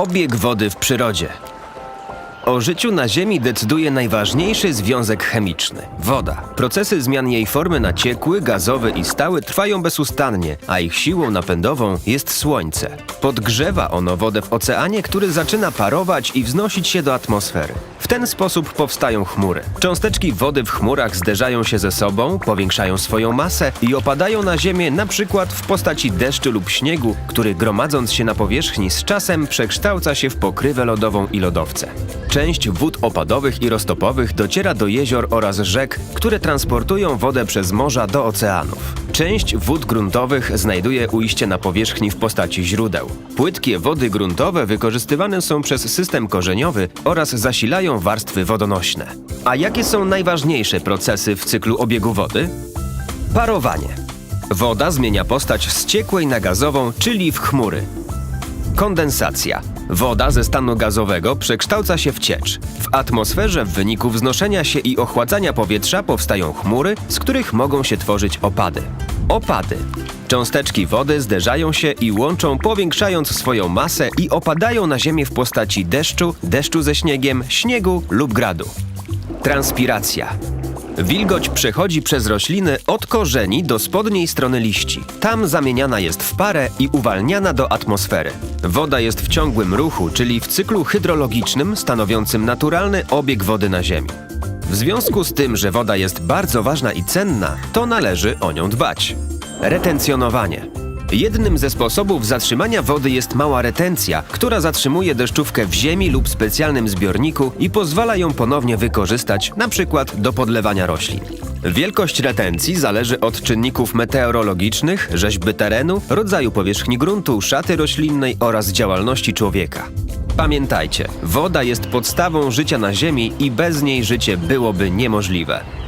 Obieg wody w przyrodzie. O życiu na Ziemi decyduje najważniejszy związek chemiczny woda. Procesy zmian jej formy na ciekły, gazowy i stały trwają bezustannie, a ich siłą napędową jest Słońce. Podgrzewa ono wodę w oceanie, który zaczyna parować i wznosić się do atmosfery. W ten sposób powstają chmury. Cząsteczki wody w chmurach zderzają się ze sobą, powiększają swoją masę i opadają na Ziemię na przykład w postaci deszczu lub śniegu, który gromadząc się na powierzchni z czasem przekształca się w pokrywę lodową i lodowce. Część wód opadowych i roztopowych dociera do jezior oraz rzek, które transportują wodę przez morza do oceanów. Część wód gruntowych znajduje ujście na powierzchni w postaci źródeł. Płytkie wody gruntowe wykorzystywane są przez system korzeniowy oraz zasilają warstwy wodonośne. A jakie są najważniejsze procesy w cyklu obiegu wody? Parowanie. Woda zmienia postać z ciekłej na gazową, czyli w chmury. Kondensacja. Woda ze stanu gazowego przekształca się w ciecz. W atmosferze w wyniku wznoszenia się i ochładzania powietrza powstają chmury, z których mogą się tworzyć opady. Opady. Cząsteczki wody zderzają się i łączą, powiększając swoją masę i opadają na ziemię w postaci deszczu, deszczu ze śniegiem, śniegu lub gradu. Transpiracja. Wilgoć przechodzi przez rośliny od korzeni do spodniej strony liści. Tam zamieniana jest w parę i uwalniana do atmosfery. Woda jest w ciągłym ruchu, czyli w cyklu hydrologicznym stanowiącym naturalny obieg wody na Ziemi. W związku z tym, że woda jest bardzo ważna i cenna, to należy o nią dbać. Retencjonowanie. Jednym ze sposobów zatrzymania wody jest mała retencja, która zatrzymuje deszczówkę w ziemi lub specjalnym zbiorniku i pozwala ją ponownie wykorzystać, przykład do podlewania roślin. Wielkość retencji zależy od czynników meteorologicznych, rzeźby terenu, rodzaju powierzchni gruntu, szaty roślinnej oraz działalności człowieka. Pamiętajcie, woda jest podstawą życia na Ziemi i bez niej życie byłoby niemożliwe.